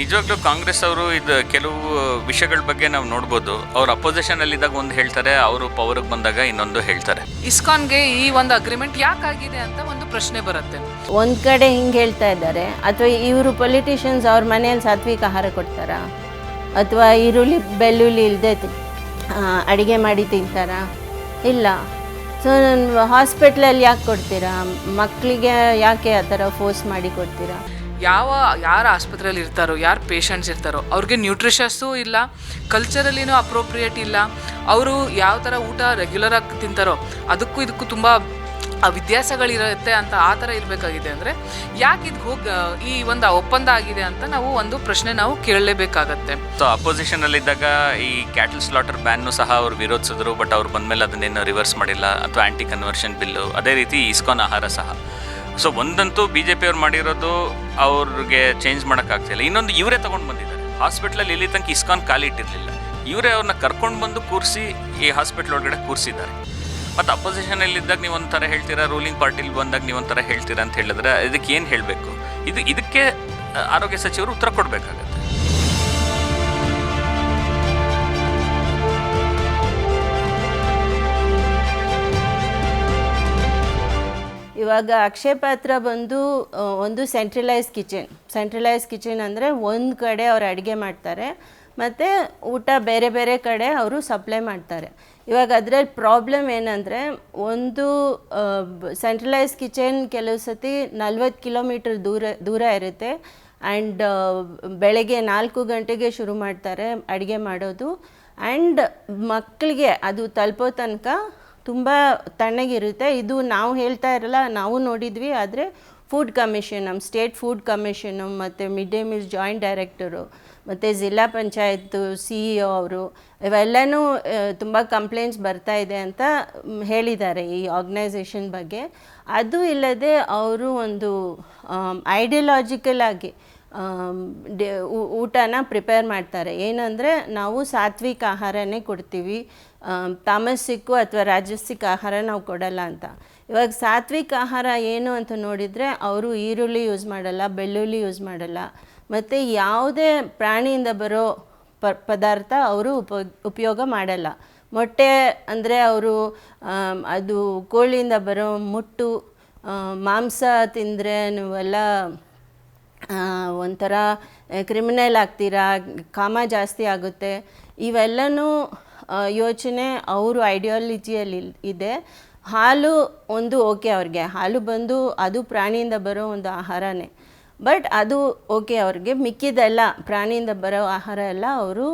ನಿಜವಾಗ್ಲೂ ಕಾಂಗ್ರೆಸ್ ಅವರು ಇದು ಕೆಲವು ವಿಷಯಗಳ ಬಗ್ಗೆ ನಾವು ನೋಡ್ಬೋದು. ಅವ್ರ ಅಪೋಸಿಷನ್ ಅಲ್ಲಿ ಇದ್ದಾಗ ಒಂದು ಹೇಳ್ತಾರೆ ಅವರು ಪವರ್ಗೆ ಬಂದಾಗ ಇನ್ನೊಂದು ಹೇಳ್ತಾರೆ. ಇಸ್ಕಾನ್ಗೆ ಈ ಒಂದು ಅಗ್ರಿಮೆಂಟ್ ಯಾಕಾಗಿದೆ ಅಂತ ಒಂದು ಪ್ರಶ್ನೆ ಬರುತ್ತೆ. ಒಂದ್ ಕಡೆ ಹಿಂಗೆ ಹೇಳ್ತಾ ಇದ್ದಾರೆ ಅಥವಾ ಇವರು ಪೊಲಿಟಿಷಿಯನ್ಸ್ ಅವ್ರ ಮನೆಯಲ್ಲಿ ಸಾತ್ವಿಕ ಆಹಾರ ಕೊಡ್ತಾರಾ? ಅಥವಾ ಈರುಳ್ಳಿ ಬೆಳ್ಳುಳ್ಳಿ ಇಲ್ಲದೆ ಅಡುಗೆ ಮಾಡಿ ತಿಂತಾರಾ? ಇಲ್ಲ. ಸೊ ನಾನು ಹಾಸ್ಪಿಟ್ಲಲ್ಲಿ ಯಾಕೆ ಕೊಡ್ತೀರಾ? ಮಕ್ಕಳಿಗೆ ಯಾಕೆ ಆ ಥರ ಫೋರ್ಸ್ ಮಾಡಿ ಕೊಡ್ತೀರಾ? ಯಾವ, ಯಾರು ಆಸ್ಪತ್ರೆಯಲ್ಲಿ ಇರ್ತಾರೋ, ಯಾರು ಪೇಷಂಟ್ಸ್ ಇರ್ತಾರೋ, ಅವ್ರಿಗೆ ನ್ಯೂಟ್ರಿಷಸ್ಸು ಇಲ್ಲ ಕಲ್ಚರಲ್ಲಿನೂ ಅಪ್ರೋಪ್ರಿಯೇಟ್ ಇಲ್ಲ. ಅವರು ಯಾವ ಥರ ಊಟ ರೆಗ್ಯುಲರ್ ಆಗಿ ತಿಂತಾರೋ, ಅದಕ್ಕೂ ಇದಕ್ಕೂ ತುಂಬ ವ್ಯತ್ಯಾಸಗಳಿರುತ್ತೆ ಅಂತ ಆ ಥರ ಇರಬೇಕಾಗಿದೆ ಅಂದರೆ, ಯಾಕೆ ಇದು ಹೋಗಿ, ಈ ಒಂದು ಒಪ್ಪಂದ ಆಗಿದೆ ಅಂತ ನಾವು ಒಂದು ಪ್ರಶ್ನೆ ನಾವು ಕೇಳಲೇಬೇಕಾಗತ್ತೆ. ಸೊ ಅಪೋಸಿಷನ್ ಅಲ್ಲಿ ಇದ್ದಾಗ ಈ ಕ್ಯಾಟಲ್ ಸ್ಲಾಟರ್ ಬ್ಯಾನ್ನು ಸಹ ಅವ್ರು ವಿರೋಧಿಸಿದ್ರು ಬಟ್ ಅವ್ರು ಬಂದ್ಮೇಲೆ ಅದನ್ನೇನು ರಿವರ್ಸ್ ಮಾಡಿಲ್ಲ, ಅಥವಾ ಆ್ಯಂಟಿ ಕನ್ವರ್ಷನ್ ಬಿಲ್ಲು ಅದೇ ರೀತಿ ಇಸ್ಕಾನ್ ಆಹಾರ ಸಹ. ಸೊ ಒಂದಂತೂ ಬಿ ಜೆ ಪಿಯವ್ರು ಮಾಡಿರೋದು ಅವ್ರಿಗೆ ಚೇಂಜ್ ಮಾಡೋಕ್ಕಾಗ್ತಿಲ್ಲ. ಇನ್ನೊಂದು ಇವರೇ ತಗೊಂಡು ಬಂದಿದ್ದಾರೆ. ಹಾಸ್ಪಿಟ್ಲಲ್ಲಿ ಇಲ್ಲಿ ತನಕ ಇಸ್ಕಾನ್ ಖಾಲಿ ಇಟ್ಟಿರಲಿಲ್ಲ. ಇವರೇ ಅವ್ರನ್ನ ಕರ್ಕೊಂಡು ಬಂದು ಕೂರಿಸಿ ಈ ಹಾಸ್ಪಿಟ್ಲ್ ಒಳಗಡೆ ಕೂರಿಸಿದ್ದಾರೆ. ಮತ್ತು ಅಪೋಸಿಷನಲ್ಲಿ ಇದ್ದಾಗ ನೀವು ಒಂಥರ ಹೇಳ್ತೀರಾ? ರೂಲಿಂಗ್ ಪಾರ್ಟಿಲಿ ಬಂದಾಗ ನೀವು ಒಂಥರ ಹೇಳ್ತೀರಾ ಅಂತ ಹೇಳಿದ್ರೆ ಇದಕ್ಕೆ ಏನು ಹೇಳಬೇಕು? ಇದು, ಇದಕ್ಕೆ ಆರೋಗ್ಯ ಸಚಿವರು ಉತ್ತರ ಕೊಡಬೇಕಾಗತ್ತೆ. ಇವಾಗ ಅಕ್ಷಯ ಪಾತ್ರ ಬಂದು ಒಂದು ಸೆಂಟ್ರಲೈಸ್ ಕಿಚನ್ ಸೆಂಟ್ರಲೈಸ್ ಕಿಚನ್ ಅಂದರೆ ಒಂದು ಕಡೆ ಅವ್ರು ಅಡುಗೆ ಮಾಡ್ತಾರೆ, ಮತ್ತು ಊಟ ಬೇರೆ ಬೇರೆ ಕಡೆ ಅವರು ಸಪ್ಲೈ ಮಾಡ್ತಾರೆ. ಇವಾಗ ಅದರಲ್ಲಿ ಪ್ರಾಬ್ಲಮ್ ಏನಂದರೆ, ಒಂದು ಸೆಂಟ್ರಲೈಸ್ ಕಿಚನ್ ಕೆಲವು ಸತಿ ನಲ್ವತ್ತು ಕಿಲೋಮೀಟರ್ ದೂರ ದೂರ ಇರುತ್ತೆ. ಆ್ಯಂಡ್ ಬೆಳಗ್ಗೆ ನಾಲ್ಕು ಗಂಟೆಗೆ ಶುರು ಮಾಡ್ತಾರೆ ಅಡುಗೆ ಮಾಡೋದು. ಆ್ಯಂಡ್ ಮಕ್ಕಳಿಗೆ ಅದು ತಲುಪೋ ತನಕ ತುಂಬ ತಣ್ಣಗಿರುತ್ತೆ. ಇದು ನಾವು ಹೇಳ್ತಾ ಇರಲ್ಲ, ನಾವು ನೋಡಿದ್ವಿ, ಆದರೆ ಫುಡ್ ಕಮಿಷನ್ ನಮ್ಮ ಸ್ಟೇಟ್ ಫುಡ್ ಕಮಿಷನು ಮತ್ತು mid day meals joint director ಮತ್ತು ಜಿಲ್ಲಾ ಪಂಚಾಯತ್ ಸಿ ಇ ಒ ಅವರು, ಇವೆಲ್ಲನೂ ತುಂಬ ಕಂಪ್ಲೇಂಟ್ಸ್ ಬರ್ತಾ ಇದೆ ಅಂತ ಹೇಳಿದ್ದಾರೆ ಈ ಆರ್ಗನೈಸೇಷನ್ ಬಗ್ಗೆ. ಅದು ಇಲ್ಲದೆ ಅವರು ಒಂದು ಐಡಿಯಾಲಜಿಕಲ್ ಆಗಿ ಊಟನ ಪ್ರಿಪೇರ್ ಮಾಡ್ತಾರೆ. ಏನಂದರೆ ನಾವು ಸಾತ್ವಿಕ ಆಹಾರನೇ ಕೊಡ್ತೀವಿ. ತಾಮಸಿಕ್ಕು ಅಥವಾ ರಾಜಸಿಕ ಆಹಾರ ನಾವು ಕೊಡಲ್ಲ ಅಂತ. ಇವಾಗ ಸಾತ್ವಿಕ ಆಹಾರ ಏನು ಅಂತ ನೋಡಿದರೆ ಅವರು ಈರುಳ್ಳಿ ಯೂಸ್ ಮಾಡಲ್ಲ, ಬೆಳ್ಳುಳ್ಳಿ ಯೂಸ್ ಮಾಡಲ್ಲ. ಮತ್ತು ಯಾವುದೇ ಪ್ರಾಣಿಯಿಂದ ಬರೋ ಪ, ಪದಾರ್ಥ ಅವರು ಉಪ, ಉಪಯೋಗ ಮಾಡಲ್ಲ. ಮೊಟ್ಟೆ ಅಂದರೆ ಅವರು ಅದು ಕೋಳಿಯಿಂದ ಬರೋ ಮುಟ್ಟು ಮಾಂಸ ತಿಂದರೆ ನೀವೆಲ್ಲ ಒಂಥರ ಕ್ರಿಮಿನಲ್ ಆಗ್ತೀರಾ, ಕಾಮ ಜಾಸ್ತಿ ಆಗುತ್ತೆ. ಇವೆಲ್ಲನೂ ಯೋಚನೆ ಅವರು ಐಡಿಯಾಲಜಿಯಲ್ಲಿ ಇದೆ. ಹಾಲು ಒಂದು ಓಕೆ ಅವ್ರಿಗೆ. ಹಾಲು ಬಂದು ಅದು ಪ್ರಾಣಿಯಿಂದ ಬರೋ ಒಂದು ಆಹಾರನೇ. ಬಟ್ ಅದು ಓಕೆ ಅವ್ರಿಗೆ. ಮಿಕ್ಕಿದೆಲ್ಲ ಪ್ರಾಣಿಯಿಂದ ಬರೋ ಆಹಾರ ಎಲ್ಲ ಅವರು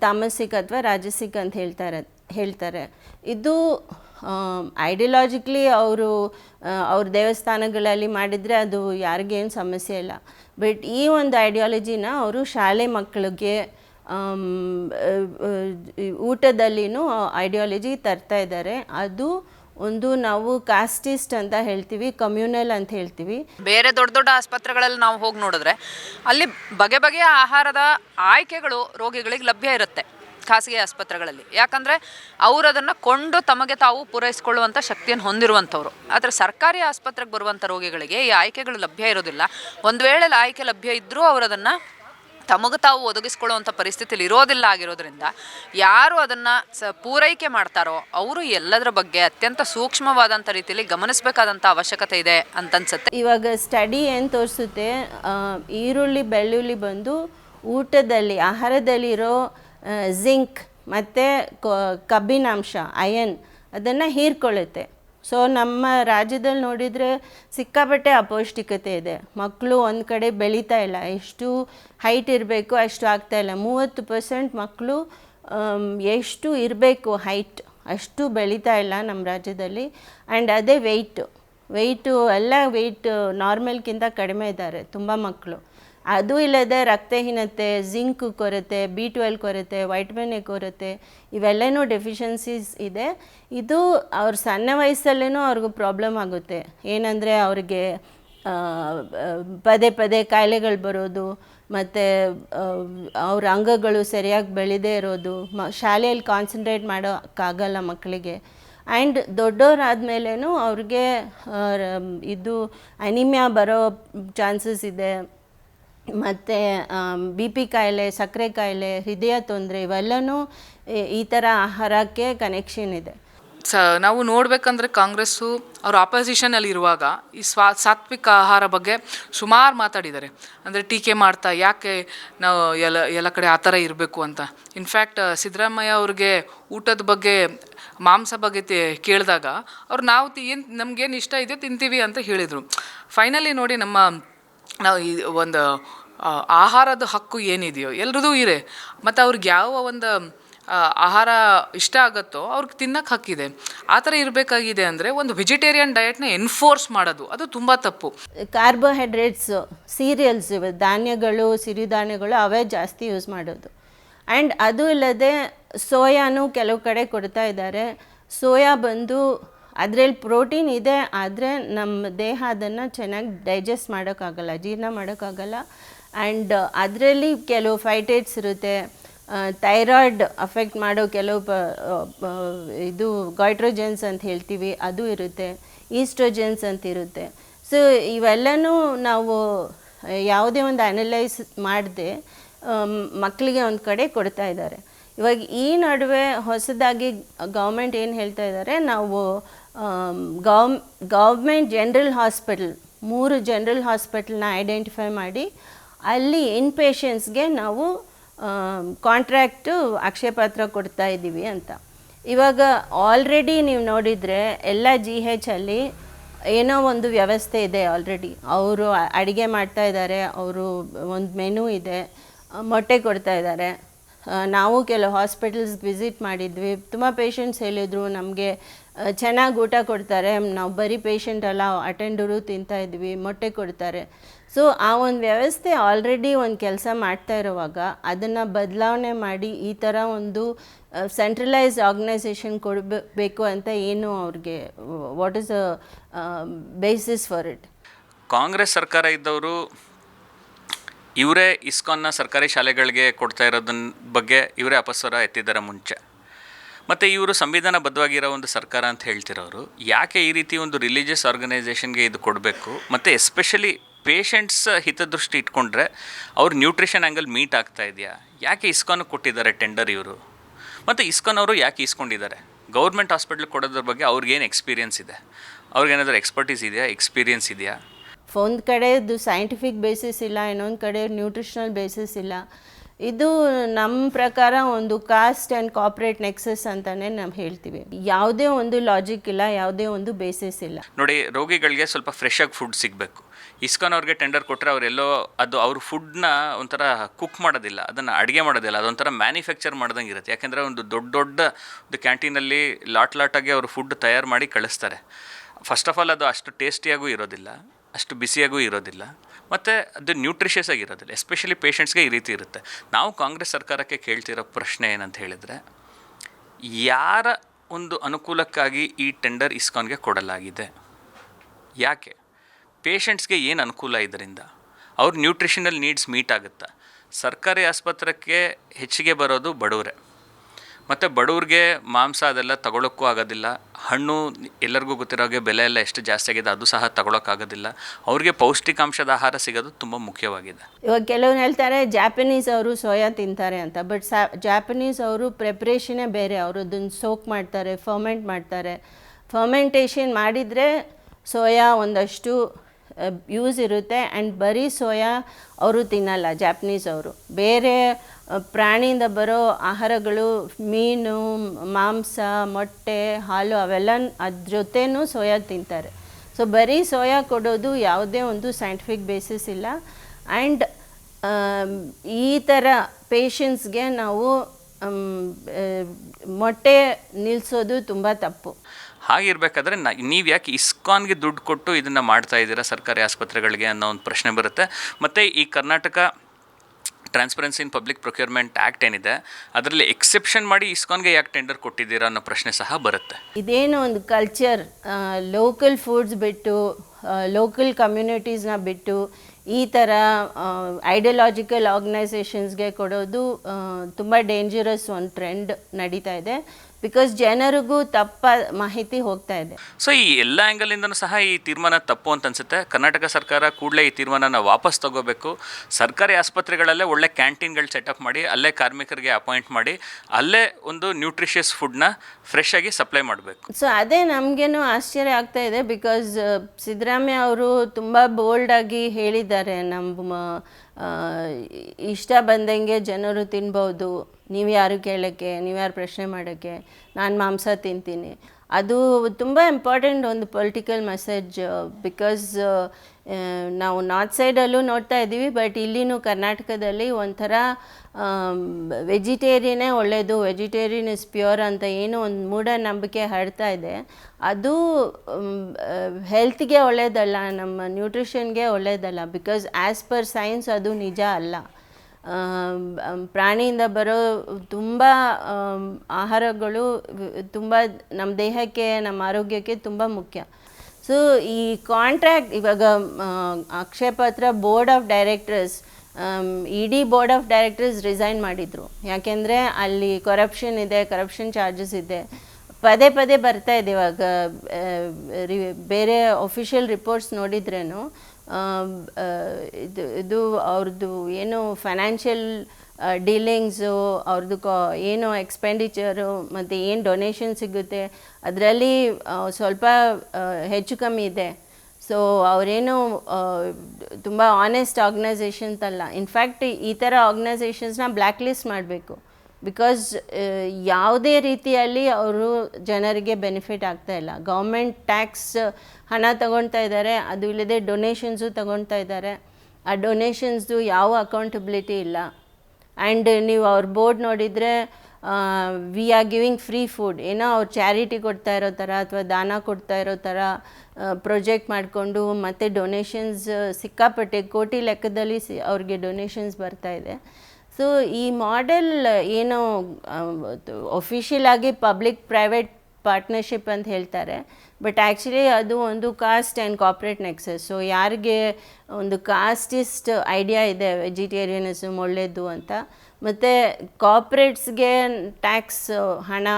ತಾಮಸಿಕ ಅಥವಾ ರಾಜಸಿಕ ಅಂತ ಹೇಳ್ತಾರೆ ಹೇಳ್ತಾರೆ. ಇದು ಐಡಿಯಾಲಜಿಕಲಿ ಅವರು ಅವ್ರ ದೇವಸ್ಥಾನಗಳಲ್ಲಿ ಮಾಡಿದರೆ ಅದು ಯಾರಿಗೇನು ಸಮಸ್ಯೆ ಇಲ್ಲ. ಬಟ್ ಈ ಒಂದು ಐಡಿಯಾಲಜಿನ ಅವರು ಶಾಲೆ ಮಕ್ಕಳಿಗೆ ಊಟದಲ್ಲಿನೂ ಐಡಿಯಾಲಜಿ ತರ್ತಾ ಇದ್ದಾರೆ. ಅದು ಒಂದು ನಾವು ಕಾಸ್ಟಿಸ್ಟ್ ಅಂತ ಹೇಳ್ತೀವಿ, ಕಮ್ಯುನಲ್ ಅಂತ ಹೇಳ್ತೀವಿ. ಬೇರೆ ದೊಡ್ಡ ದೊಡ್ಡ ಆಸ್ಪತ್ರೆಗಳಲ್ಲಿ ನಾವು ಹೋಗಿ ನೋಡಿದ್ರೆ ಅಲ್ಲಿ ಬಗೆ ಬಗೆಯ ಆಹಾರದ ಆಯ್ಕೆಗಳು ರೋಗಿಗಳಿಗೆ ಲಭ್ಯ ಇರುತ್ತೆ ಖಾಸಗಿ ಆಸ್ಪತ್ರೆಗಳಲ್ಲಿ. ಯಾಕಂದರೆ ಅವರು ಅದನ್ನು ಕೊಂಡು ತಮಗೆ ತಾವು ಪೂರೈಸಿಕೊಳ್ಳುವಂಥ ಶಕ್ತಿಯನ್ನು ಹೊಂದಿರುವಂಥವ್ರು. ಆದರೆ ಸರ್ಕಾರಿ ಆಸ್ಪತ್ರೆಗೆ ಬರುವಂಥ ರೋಗಿಗಳಿಗೆ ಈ ಆಯ್ಕೆಗಳು ಲಭ್ಯ ಇರೋದಿಲ್ಲ. ಒಂದು ವೇಳೆ ಆಯ್ಕೆ ಲಭ್ಯ ಇದ್ದರೂ ಅವರು ಅದನ್ನು ತಮಗೆ ತಾವು ಒದಗಿಸ್ಕೊಳ್ಳುವಂಥ ಪರಿಸ್ಥಿತಿಲಿ ಇರೋದಿಲ್ಲ ಆಗಿರೋದ್ರಿಂದ ಯಾರು ಅದನ್ನು ಸ ಪೂರೈಕೆ ಮಾಡ್ತಾರೋ ಅವರು ಎಲ್ಲದರ ಬಗ್ಗೆ ಅತ್ಯಂತ ಸೂಕ್ಷ್ಮವಾದಂಥ ರೀತಿಯಲ್ಲಿ ಗಮನಿಸಬೇಕಾದಂಥ ಅವಶ್ಯಕತೆ ಇದೆ ಅಂತ ಅನ್ಸುತ್ತೆ ಇವಾಗ ಸ್ಟಡಿ ಏನು ತೋರಿಸುತ್ತೆ ಈರುಳ್ಳಿ, ಬೆಳ್ಳುಳ್ಳಿ ಬಂದು ಊಟದಲ್ಲಿ, ಆಹಾರದಲ್ಲಿರೋ ಜಿಂಕ್ ಮತ್ತು ಕಬ್ಬಿನಾಂಶ ಅಯನ್ ಅದನ್ನು ಹೀರ್ಕೊಳ್ಳುತ್ತೆ. ಸೊ ನಮ್ಮ ರಾಜ್ಯದಲ್ಲಿ ನೋಡಿದರೆ ಸಿಕ್ಕಾಪಟ್ಟೆ ಅಪೌಷ್ಟಿಕತೆ ಇದೆ. ಮಕ್ಕಳು ಒಂದು ಕಡೆ ಬೆಳೀತಾ ಇಲ್ಲ. ಎಷ್ಟು ಹೈಟ್ ಇರಬೇಕು ಅಷ್ಟು ಆಗ್ತಾ ಇಲ್ಲ. ಮೂವತ್ತು ಪರ್ಸೆಂಟ್ ಮಕ್ಕಳು ಎಷ್ಟು ಇರಬೇಕು ಹೈಟ್ ಅಷ್ಟು ಬೆಳೀತಾ ಇಲ್ಲ ನಮ್ಮ ರಾಜ್ಯದಲ್ಲಿ. ಆ್ಯಂಡ್ ಅದೇ ವೆಯ್ಟು ವೆಯ್ಟು ಎಲ್ಲ ವೆಯ್ಟ್ ನಾರ್ಮಲ್ಗಿಂತ ಕಡಿಮೆ ಇದ್ದಾರೆ ತುಂಬ ಮಕ್ಕಳು. ಅದು ಇಲ್ಲದೆ ರಕ್ತಹೀನತೆ ಜಿಂಕ್ ಕೊರತೆ ಬಿ ಟ್ವೆಲ್ ಕೊರತೆ ವೈಟಮಿನ್ ಎ ಕೊರತೆ ಇವೆಲ್ಲನೂ ಡೆಫಿಷಿಯನ್ಸೀಸ್ ಇದೆ. ಇದು ಅವ್ರ ಸಣ್ಣ ವಯಸ್ಸಲ್ಲೇ ಅವ್ರಿಗೂ ಪ್ರಾಬ್ಲಮ್ ಆಗುತ್ತೆ. ಏನಂದರೆ ಅವ್ರಿಗೆ ಪದೇ ಪದೇ ಕಾಯಿಲೆಗಳು ಬರೋದು ಮತ್ತು ಅವ್ರ ಅಂಗಗಳು ಸರಿಯಾಗಿ ಬೆಳೆದೇ ಇರೋದು ಮ ಶಾಲೆಯಲ್ಲಿ ಕಾನ್ಸಂಟ್ರೇಟ್ ಮಾಡೋಕ್ಕಾಗಲ್ಲ ಮಕ್ಕಳಿಗೆ. ಆ್ಯಂಡ್ ದೊಡ್ಡವರಾದ್ಮೇಲೂ ಅವ್ರಿಗೆ ಆ, ಇದು ಅನಿಮಿಯಾ ಬರೋ ಚಾನ್ಸಸ್ ಇದೆ. ಮತ್ತು ಬಿ ಪಿ ಕಾಯಿಲೆ, ಸಕ್ಕರೆ ಕಾಯಿಲೆ, ಹೃದಯ ತೊಂದರೆ, ಇವೆಲ್ಲನೂ ಈ- ಥರ ಆಹಾರಕ್ಕೆ ಕನೆಕ್ಷನ್ ಇದೆ. ಸ, ನಾವು ನೋಡಬೇಕಂದ್ರೆ ಕಾಂಗ್ರೆಸ್ಸು ಅವರು ಆಪೋಸಿಷನಲ್ಲಿ ಇರುವಾಗ ಈ ಸ್ವಾ, ಸಾತ್ವಿಕ ಆಹಾರ ಬಗ್ಗೆ ಸುಮಾರು ಮಾತಾಡಿದ್ದಾರೆ. ಅಂದರೆ ಟೀಕೆ ಮಾಡ್ತಾ, ಯಾಕೆ ನಾವು ಎಲ್ಲ ಎಲ್ಲ ಕಡೆ ಆ ಥರ ಇರಬೇಕು ಅಂತ. ಇನ್ಫ್ಯಾಕ್ಟ್ ಸಿದ್ದರಾಮಯ್ಯ ಅವ್ರಿಗೆ ಊಟದ ಬಗ್ಗೆ, ಮಾಂಸ ಬಗ್ಗೆ ತಿ- ಕೇಳಿದಾಗ ಅವ್ರು ನಾವು ಏನು, ನಮಗೇನು ಇಷ್ಟ ಇದೆ ತಿಂತೀವಿ ಅಂತ ಹೇಳಿದರು. ಫೈನಲಿ ನೋಡಿ ನಮ್ಮ ನಾವು ಈ ಒಂದು ಆಹಾರದ ಹಕ್ಕು ಏನಿದೆಯೋ ಎಲ್ರದ್ದು ಇದೆ. ಮತ್ತು ಅವ್ರಿಗೆ ಯಾವ ಒಂದು ಆಹಾರ ಇಷ್ಟ ಆಗುತ್ತೋ ಅವ್ರಿಗೆ ತಿನ್ನಕ್ಕೆ ಹಕ್ಕಿದೆ ಆ ಥರ ಇರಬೇಕಾಗಿದೆ ಅಂದರೆ ಒಂದು ವೆಜಿಟೇರಿಯನ್ ಡಯಟ್ನ ಎನ್ಫೋರ್ಸ್ ಮಾಡೋದು, ಅದು ತುಂಬ ತಪ್ಪು. ಕಾರ್ಬೋಹೈಡ್ರೇಟ್ಸ್ ಸೀರಿಯಲ್ಸ್ ಧಾನ್ಯಗಳು, ಸಿರಿಧಾನ್ಯಗಳು ಅವೇ ಜಾಸ್ತಿ ಯೂಸ್ ಮಾಡೋದು. ಆ್ಯಂಡ್ ಅದು ಇಲ್ಲದೆ ಸೋಯಾನು ಕೆಲವು ಕಡೆ ಕೊಡ್ತಾ ಇದ್ದಾರೆ. ಸೋಯಾ ಬಂದು ಅದರಲ್ಲಿ ಪ್ರೋಟೀನ್ ಇದೆ, ಆದರೆ ನಮ್ಮ ದೇಹ ಅದನ್ನು ಚೆನ್ನಾಗಿ ಡೈಜೆಸ್ಟ್ ಮಾಡೋಕ್ಕಾಗಲ್ಲ, ಜೀರ್ಣ ಮಾಡೋಕ್ಕಾಗಲ್ಲ. ಆ್ಯಂಡ್ ಅದರಲ್ಲಿ ಕೆಲವು ಫೈಟೇಟ್ಸ್ ಇರುತ್ತೆ ಥೈರಾಯ್ಡ್ ಅಫೆಕ್ಟ್ ಮಾಡೋ ಕೆಲವು ಇದು ಗಾಯ್ಟ್ರೋಜೆನ್ಸ್ ಅಂತ ಹೇಳ್ತೀವಿ, ಅದು ಇರುತ್ತೆ, ಈಸ್ಟ್ರೋಜೆನ್ಸ್ ಅಂತ ಇರುತ್ತೆ. ಸೊ, ಇವೆಲ್ಲನೂ ನಾವು ಯಾವುದೇ ಒಂದು ಅನಲೈಸ್ ಮಾಡದೆ ಮಕ್ಕಳಿಗೆ ಒಂದು ಕಡೆ ಕೊಡ್ತಾ ಇದ್ದಾರೆ. ಇವಾಗ ಈ ನಡುವೆ ಹೊಸದಾಗಿ ಗೌರ್ಮೆಂಟ್ ಏನು ಹೇಳ್ತಾ ಇದ್ದಾರೆ ನಾವು ಗೌಮ್ ಗೌರ್ಮೆಂಟ್ ಜನರಲ್ ಹಾಸ್ಪಿಟಲ್, ಮೂರು ಜನರಲ್ ಹಾಸ್ಪಿಟಲ್ನ ಐಡೆಂಟಿಫೈ ಮಾಡಿ, ಅಲ್ಲಿ ಇನ್ ಪೇಷಂಟ್ಸ್ಗೆ ನಾವು ಕಾಂಟ್ರ್ಯಾಕ್ಟು ಆಕ್ಷೇಪತ್ರ ಕೊಡ್ತಾ ಇದ್ದೀವಿ ಅಂತ. ಇವಾಗ ಆಲ್ರೆಡಿ ನೀವು ನೋಡಿದರೆ ಎಲ್ಲ ಜಿ ಹೆಚ್ ಅಲ್ಲಿ ಏನೋ ಒಂದು ವ್ಯವಸ್ಥೆ ಇದೆ ಆಲ್ರೆಡಿ ಅವರು ಅಡುಗೆ ಮಾಡ್ತಾ ಇದ್ದಾರೆ ಅವರು ಒಂದು ಮೆನು ಇದೆ, ಮೊಟ್ಟೆ ಕೊಡ್ತಾ ಇದ್ದಾರೆ ನಾವು ಕೆಲವು ಹಾಸ್ಪಿಟಲ್ಸ್ ವಿಸಿಟ್ ಮಾಡಿದ್ವಿ. ತುಂಬ ಪೇಷಂಟ್ಸ್ ಹೇಳಿದರು, ನಮಗೆ ಚೆನ್ನಾಗಿ ಊಟ ಕೊಡ್ತಾರೆ. ನಾವು ಬರೀ ಪೇಷಂಟ್ ಅಲ್ಲ ಅಟೆಂಡರು ತಿಂತಾ ಇದ್ವಿ, ಮೊಟ್ಟೆ ಕೊಡ್ತಾರೆ. ಸೊ ಆ ಒಂದು ವ್ಯವಸ್ಥೆ ಆಲ್ರೆಡಿ ಒಂದು ಕೆಲಸ ಮಾಡ್ತಾ ಇರುವಾಗ, ಅದನ್ನು ಬದಲಾವಣೆ ಮಾಡಿ ಈ ಥರ ಒಂದು ಸೆಂಟ್ರಲೈಸ್ಡ್ ಆರ್ಗನೈಸೇಷನ್ ಕೊಡಬೇಕು ಅಂತ ಏನು ಅವ್ರಿಗೆ what is a basis for it Congress ಸರ್ಕಾರ ಇದ್ದವರು ಇವರೇ ಇಸ್ಕಾನ್ನ ಸರ್ಕಾರಿ ಶಾಲೆಗಳಿಗೆ ಕೊಡ್ತಾ ಇರೋದನ್ನ ಬಗ್ಗೆ ಇವರೇ ಅಪಸ್ವರ ಎತ್ತಿದ್ದಾರೆ ಮುಂಚೆ. ಮತ್ತು ಇವರು ಸಂವಿಧಾನಬದ್ಧವಾಗಿರೋ ಒಂದು ಸರ್ಕಾರ ಅಂತ ಹೇಳ್ತಿರೋರು, ಯಾಕೆ ಈ ರೀತಿ ಒಂದು ರಿಲಿಜಿಯಸ್ ಆರ್ಗನೈಸೇಷನ್ಗೆ ಇದು ಕೊಡಬೇಕು? ಮತ್ತು ಎಸ್ಪೆಷಲಿ ಪೇಷಂಟ್ಸ್ ಹಿತದೃಷ್ಟಿ ಇಟ್ಕೊಂಡ್ರೆ ಅವ್ರ ನ್ಯೂಟ್ರಿಷನ್ ಆ್ಯಂಗಲ್ ಮೀಟ್ ಆಗ್ತಾ ಇದೆಯಾ? ಯಾಕೆ ಇಸ್ಕಾನ್ ಕೊಟ್ಟಿದ್ದಾರೆ ಟೆಂಡರ್ ಇವರು? ಮತ್ತು ಇಸ್ಕಾನ್ ಅವರು ಯಾಕೆ ಇಸ್ಕೊಂಡಿದ್ದಾರೆ ಗೌರ್ಮೆಂಟ್ ಹಾಸ್ಪಿಟ್ಲ್ ಕೊಡೋದ್ರ ಬಗ್ಗೆ ಅವ್ರಿಗೇನು ಎಕ್ಸ್ಪೀರಿಯನ್ಸ್ ಇದೆ? ಅವ್ರಿಗೇನಾದರೂ ಎಕ್ಸ್ಪರ್ಟೀಸ್ ಇದೆಯಾ? ಎಕ್ಸ್ಪೀರಿಯನ್ಸ್ ಇದೆಯಾ? ಒಂದು ಕಡೆದು ಸೈಂಟಿಫಿಕ್ ಬೇಸಿಸ್ ಇಲ್ಲ, ಇನ್ನೊಂದು ಕಡೆ ನ್ಯೂಟ್ರಿಷನಲ್ ಬೇಸಿಸ್ ಇಲ್ಲ. ಇದು ನಮ್ಮ ಪ್ರಕಾರ ಒಂದು ಕಾಸ್ಟ್ ಆ್ಯಂಡ್ ಕಾಪ್ರೇಟ್ ನೆಕ್ಸಸ್ ಅಂತಲೇ ನಾವು ಹೇಳ್ತೀವಿ. ಯಾವುದೇ ಒಂದು ಲಾಜಿಕ್ ಇಲ್ಲ, ಯಾವುದೇ ಒಂದು ಬೇಸಿಸ್ ಇಲ್ಲ. ನೋಡಿ, ರೋಗಿಗಳಿಗೆ ಸ್ವಲ್ಪ ಫ್ರೆಶ್ ಆಗಿ ಫುಡ್ ಸಿಗಬೇಕು. ಇಸ್ಕಾನ್ ಅವ್ರಿಗೆ ಟೆಂಡರ್ ಕೊಟ್ಟರೆ ಅವರೆಲ್ಲೋ ಅದು ಅವ್ರ ಫುಡ್ನ ಒಂಥರ ಕುಕ್ ಮಾಡೋದಿಲ್ಲ, ಅದನ್ನು ಅಡುಗೆ ಮಾಡೋದಿಲ್ಲ, ಅದೊಂಥರ ಮ್ಯಾನುಫ್ಯಾಕ್ಚರ್ ಮಾಡ್ದಂಗೆ ಇರುತ್ತೆ. ಯಾಕೆಂದರೆ ಒಂದು ದೊಡ್ಡ ದೊಡ್ಡ ಒಂದು ಕ್ಯಾಂಟೀನಲ್ಲಿ ಲಾಟ್ ಲಾಟಾಗಿ ಅವರು ಫುಡ್ ತಯಾರು ಮಾಡಿ ಕಳಿಸ್ತಾರೆ. ಫಸ್ಟ್ ಆಫ್ ಆಲ್ ಅದು ಅಷ್ಟು ಟೇಸ್ಟಿಯಾಗೂ ಇರೋದಿಲ್ಲ. ಅಷ್ಟು ಬಿಸಿಯಾಗೂ ಇರೋದಿಲ್ಲ. ಮತ್ತು ಅದು ನ್ಯೂಟ್ರಿಷಿಯಸ್ ಆಗಿರೋದಿಲ್ಲ ಎಸ್ಪೆಷಲಿ ಪೇಷಂಟ್ಸ್ಗೆ ಈ ರೀತಿ ಇರುತ್ತೆ. ನಾವು ಕಾಂಗ್ರೆಸ್ ಸರ್ಕಾರಕ್ಕೆ ಕೇಳ್ತಿರೋ ಪ್ರಶ್ನೆ ಏನಂತ ಹೇಳಿದರೆ, ಯಾರ ಒಂದು ಅನುಕೂಲಕ್ಕಾಗಿ ಈ ಟೆಂಡರ್ ಇಸ್ಕಾನ್ಗೆ ಕೊಡಲಾಗಿದೆ? ಯಾಕೆ? ಪೇಷಂಟ್ಸ್ಗೆ ಏನು ಅನುಕೂಲ ಇದರಿಂದ? ಅವ್ರ ನ್ಯೂಟ್ರಿಷನಲ್ ನೀಡ್ಸ್ ಮೀಟ್ ಆಗುತ್ತಾ? ಸರ್ಕಾರಿ ಆಸ್ಪತ್ರೆಗೆ ಹೆಚ್ಚಿಗೆ ಬರೋದು ಬಡವರೇ. ಮತ್ತು ಬಡವ್ರಿಗೆ ಮಾಂಸ ಅದೆಲ್ಲ ತಗೊಳ್ಳೋಕ್ಕೂ ಆಗೋದಿಲ್ಲ. ಹಣ್ಣು ಎಲ್ಲರಿಗೂ ಗೊತ್ತಿರೋ ಹಾಗೆ ಬೆಲೆ ಎಲ್ಲ ಎಷ್ಟು ಜಾಸ್ತಿ ಆಗಿದೆ ಅದು ಸಹ ತಗೊಳಕ್ಕಾಗೋದಿಲ್ಲ ಅವ್ರಿಗೆ ಪೌಷ್ಟಿಕಾಂಶದ ಆಹಾರ ಸಿಗೋದು ತುಂಬ ಮುಖ್ಯವಾಗಿದೆ. ಇವಾಗ ಕೆಲವ್ರು ಹೇಳ್ತಾರೆ ಜಾಪನೀಸ್ ಅವರು ಸೋಯಾ ತಿಂತಾರೆ ಅಂತ ಬಟ್ ಸಾ ಜಾಪನೀಸ್ ಅವರು ಪ್ರಿಪ್ರೇಷನೇ ಬೇರೆ. ಅವರು ಅದನ್ನು ಸೋಕ್ ಮಾಡ್ತಾರೆ ಫರ್ಮೆಂಟ್ ಮಾಡ್ತಾರೆ. ಫರ್ಮೆಂಟೇಷನ್ ಮಾಡಿದರೆ ಸೋಯಾ ಒಂದಷ್ಟು ಯೂಸ್ ಇರುತ್ತೆ. ಆ್ಯಂಡ್ ಬರೀ ಸೋಯಾ ಅವರು ತಿನ್ನಲ್ಲ ಜಾಪನೀಸ್ ಅವರು. ಬೇರೆ ಪ್ರಾಣಿಯಿಂದ ಬರೋ ಆಹಾರಗಳು, ಮೀನು, ಮಾಂಸ, ಮೊಟ್ಟೆ, ಹಾಲು, ಅವೆಲ್ಲ ಅದ್ರ ಜೊತೆನೂ ಸೋಯಾ ತಿಂತಾರೆ. ಸೊ ಬರೀ ಸೋಯಾ ಕೊಡೋದು ಯಾವುದೇ ಒಂದು ಸೈಂಟಿಫಿಕ್ ಬೇಸಿಸ್ ಇಲ್ಲ. ಆ್ಯಂಡ್ ಈ ಥರ ಪೇಷಂಟ್ಸ್ಗೆ ನಾವು ಮೊಟ್ಟೆ ನಿಲ್ಲಿಸೋದು ತುಂಬ ತಪ್ಪು. ಹಾಗಿರ್ಬೇಕಾದ್ರೆ ನಾ, ನೀವು ಯಾಕೆ ಇಸ್ಕಾನ್ಗೆ ದುಡ್ಡು ಕೊಟ್ಟು ಇದನ್ನು ಮಾಡ್ತಾ ಇದ್ದೀರಾ ಸರ್ಕಾರಿ ಆಸ್ಪತ್ರೆಗಳಿಗೆ ಅನ್ನೋ ಒಂದು ಪ್ರಶ್ನೆ ಬರುತ್ತೆ. ಮತ್ತು ಈ Karnataka transparency in public procurement act ಏನಿದೆ, ಅದರಲ್ಲಿ ಎಕ್ಸೆಪ್ಷನ್ ಮಾಡಿ ಇಸ್ಕಾನ್ಗೆ ಯಾಕೆ ಟೆಂಡರ್ ಕೊಟ್ಟಿದ್ದೀರಾ ಅನ್ನೋ ಪ್ರಶ್ನೆ ಸಹ ಬರುತ್ತೆ. ಇದೇನು ಒಂದು ಕಲ್ಚರ್ ಲೋಕಲ್ ಫುಡ್ಸ್ ಬಿಟ್ಟು ಲೋಕಲ್ ಕಮ್ಯುನಿಟೀಸ್ನ ಬಿಟ್ಟು ಈ ಥರ ಐಡಿಯಾಲಾಜಿಕಲ್ ಆರ್ಗನೈಸೇಷನ್ಸ್ಗೆ ಕೊಡೋದು ತುಂಬ ಡೇಂಜರಸ್ ಒಂದು ಟ್ರೆಂಡ್ ನಡೀತಾ ಇದೆ. ಬಿಕಾಸ್ ಜನರಿಗೂ ತಪ್ಪ ಮಾಹಿತಿ ಹೋಗ್ತಾ ಇದೆ. ಸೊ ಈ ಎಲ್ಲ ಆ್ಯಂಗಲಿಂದನೂ ಸಹ ಈ ತೀರ್ಮಾನ ತಪ್ಪು ಅಂತ ಅನ್ಸುತ್ತೆ. ಕರ್ನಾಟಕ ಸರ್ಕಾರ ಕೂಡಲೇ ಈ ತೀರ್ಮಾನನ ವಾಪಸ್ ತಗೋಬೇಕು. ಸರ್ಕಾರಿ ಆಸ್ಪತ್ರೆಗಳಲ್ಲೇ ಒಳ್ಳೆ ಕ್ಯಾಂಟೀನ್ಗಳು ಸೆಟಪ್ ಮಾಡಿ ಅಲ್ಲೇ ಕಾರ್ಮಿಕರಿಗೆ ಅಪಾಯಿಂಟ್ ಮಾಡಿ ಅಲ್ಲೇ ಒಂದು ನ್ಯೂಟ್ರಿಷಿಯಸ್ ಫುಡ್ನ ಫ್ರೆಶ್ ಆಗಿ ಸಪ್ಲೈ ಮಾಡಬೇಕು. ಸೊ ಅದೇ ನಮಗೇನು ಆಶ್ಚರ್ಯ ಆಗ್ತಾ ಇದೆ ಬಿಕಾಸ್ ಸಿದ್ದರಾಮಯ್ಯ ಅವರು ತುಂಬ ಬೋಲ್ಡಾಗಿ ಹೇಳಿದ್ದಾರೆ ನಮ್ಮ ಇಷ್ಟ ಬಂದಂಗೆ ಜನರು ತಿನ್ಬೋದು. ನೀವು ಯಾರು ಕೇಳೋಕ್ಕೆ, ನೀವು ಯಾರು ಪ್ರಶ್ನೆ ಮಾಡೋಕ್ಕೆ, ನಾನು ಮಾಂಸ ತಿಂತೀನಿ. ಅದು ತುಂಬ ಇಂಪಾರ್ಟೆಂಟ್ ಒಂದು ಪೊಲಿಟಿಕಲ್ ಮೆಸೇಜ್ ಬಿಕಾಸ್ ನಾವು ನಾರ್ತ್ ಸೈಡಲ್ಲೂ ನೋಡ್ತಾ ಇದ್ದೀವಿ ಬಟ್ ಇಲ್ಲಿನೂ ಕರ್ನಾಟಕದಲ್ಲಿ ಒಂಥರ ವೆಜಿಟೇರಿಯನೇ ಒಳ್ಳೆಯದು ವೆಜಿಟೇರಿಯನ್ ಇಸ್ ಪ್ಯೂರ್ ಅಂತ ಏನೋ ಒಂದು ಮೂಢನಂಬಿಕೆ ಹರಡ್ತಾ ಇದೆ. ಅದು ಹೆಲ್ತ್ಗೆ ಒಳ್ಳೆಯದಲ್ಲ ನಮ್ಮ ನ್ಯೂಟ್ರಿಷನ್ಗೆ ಒಳ್ಳೆಯದಲ್ಲ ಬಿಕಾಸ್ ಆ್ಯಸ್ ಪರ್ ಸೈನ್ಸ್ ಅದು ನಿಜ ಅಲ್ಲ. ಪ್ರಾಣಿಯಿಂದ ಬರೋ ತುಂಬ ಆಹಾರಗಳು, ತುಂಬ ನಮ್ಮ ದೇಹಕ್ಕೆ, ನಮ್ಮ ಆರೋಗ್ಯಕ್ಕೆ ತುಂಬ ಮುಖ್ಯ. ಸೊ ಈ ಕಾಂಟ್ರಾಕ್ಟ್ ಇವಾಗ ಅಕ್ಷೇಪತ್ರ ಬೋರ್ಡ್ ಆಫ್ ಡೈರೆಕ್ಟರ್ಸ್ ಇಡೀ ಬೋರ್ಡ್ ಆಫ್ ಡೈರೆಕ್ಟರ್ಸ್ ರಿಸೈನ್ ಮಾಡಿದರು. ಯಾಕೆಂದರೆ ಅಲ್ಲಿ ಕರಪ್ಷನ್ ಇದೆ ಕರಪ್ಷನ್ ಚಾರ್ಜಸ್ ಇದೆ. ಪದೇ ಪದೇ ಬರ್ತಾ ಇದೆ ಇವಾಗ ರಿ- ಬೇರೆ ಒಫಿಷಿಯಲ್ ರಿಪೋರ್ಟ್ಸ್ ನೋಡಿದ್ರೇನು ಇದು ಇದು ಅವ್ರದ್ದು ಏನು ಫೈನಾನ್ಷಿಯಲ್ ಡೀಲಿಂಗ್ಸು ಅವ್ರದ್ದು ಕಾ, ಏನು ಎಕ್ಸ್ಪೆಂಡಿಚರು ಮತ್ತು ಏನು ಡೊನೇಷನ್ ಸಿಗುತ್ತೆ, ಅದರಲ್ಲಿ ಸ್ವಲ್ಪ ಹೆಚ್ಚು ಕಮ್ಮಿ ಇದೆ. ಸೊ ಅವರೇನು ತುಂಬ ಆನೆಸ್ಟ್ ಆರ್ಗನೈಸೇಷನ್ಸ್ ಅಲ್ಲ ಇನ್ಫ್ಯಾಕ್ಟ್ ಈ ಥರ ಆರ್ಗನೈಸೇಷನ್ಸ್ನ ಬ್ಲ್ಯಾಕ್ ಲಿಸ್ಟ್ ಮಾಡಬೇಕು. ಬಿಕಾಸ್ ಯಾವುದೇ ರೀತಿಯಲ್ಲಿ ಅವರು ಜನರಿಗೆ ಬೆನಿಫಿಟ್ ಆಗ್ತಾ ಇಲ್ಲ. ಗೌರ್ಮೆಂಟ್ ಟ್ಯಾಕ್ಸ್ ಹಣ ತಗೊಳ್ತಾ ಇದ್ದಾರೆ, ಅದು ಇಲ್ಲದೆ ಡೊನೇಷನ್ಸು ತಗೊಳ್ತಾ ಇದ್ದಾರೆ. ಆ ಡೊನೇಷನ್ಸ್ದು ಯಾವ ಅಕೌಂಟಬಿಲಿಟಿ ಇಲ್ಲ. ಆ್ಯಂಡ್ ನೀವು ಅವ್ರ ಬೋರ್ಡ್ ನೋಡಿದರೆ we are giving free food ಏನೋ ಅವ್ರು ಚಾರಿಟಿ ಕೊಡ್ತಾ ಇರೋ ಥರ ಅಥವಾ ದಾನ ಕೊಡ್ತಾ ಇರೋ ಥರ ಪ್ರೊಜೆಕ್ಟ್ ಮಾಡಿಕೊಂಡು ಮತ್ತು ಡೊನೇಷನ್ಸ್ ಸಿಕ್ಕಾಪಟ್ಟೆ ಕೋಟಿ ಲೆಕ್ಕದಲ್ಲಿ ಸಿ, ಅವ್ರಿಗೆ ಡೊನೇಷನ್ಸ್ ಬರ್ತಾಯಿದೆ ಸೊ ಈ ಮಾಡೆಲ್ ಏನು ಒಫಿಷಿಯಲ್ ಆಗಿ ಪಬ್ಲಿಕ್ ಪ್ರೈವೇಟ್ ಪಾರ್ಟ್ನರ್ಶಿಪ್ ಅಂತ ಹೇಳ್ತಾರೆ. ಬಟ್ ಆ್ಯಕ್ಚುಲಿ ಅದು ಒಂದು caste and corporate nexus so ಯಾರಿಗೆ ಒಂದು ಕಾಸ್ಟಿಸ್ಟ್ ಐಡಿಯಾ ಇದೆ ವೆಜಿಟೇರಿಯನಿಸಮ್ ಒಳ್ಳೆಯದು ಅಂತ. ಮತ್ತು ಕಾಪ್ರೇಟ್ಸ್ಗೆ ಟ್ಯಾಕ್ಸ್ ಹಣ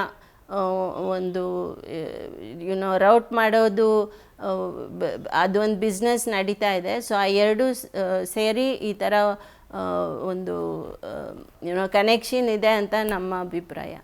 ಒಂದು ಯುನೋ ರೌಟ್ ಮಾಡೋದು ಅದೊಂದು ಬಿಸ್ನೆಸ್ ನಡೀತಾ ಇದೆ. ಸೊ ಆ ಎರಡು ಸೇರಿ ಈ ಥರ ಒಂದು ಯುನೋ ಕನೆಕ್ಷನ್ ಇದೆ ಅಂತ ನಮ್ಮ ಅಭಿಪ್ರಾಯ.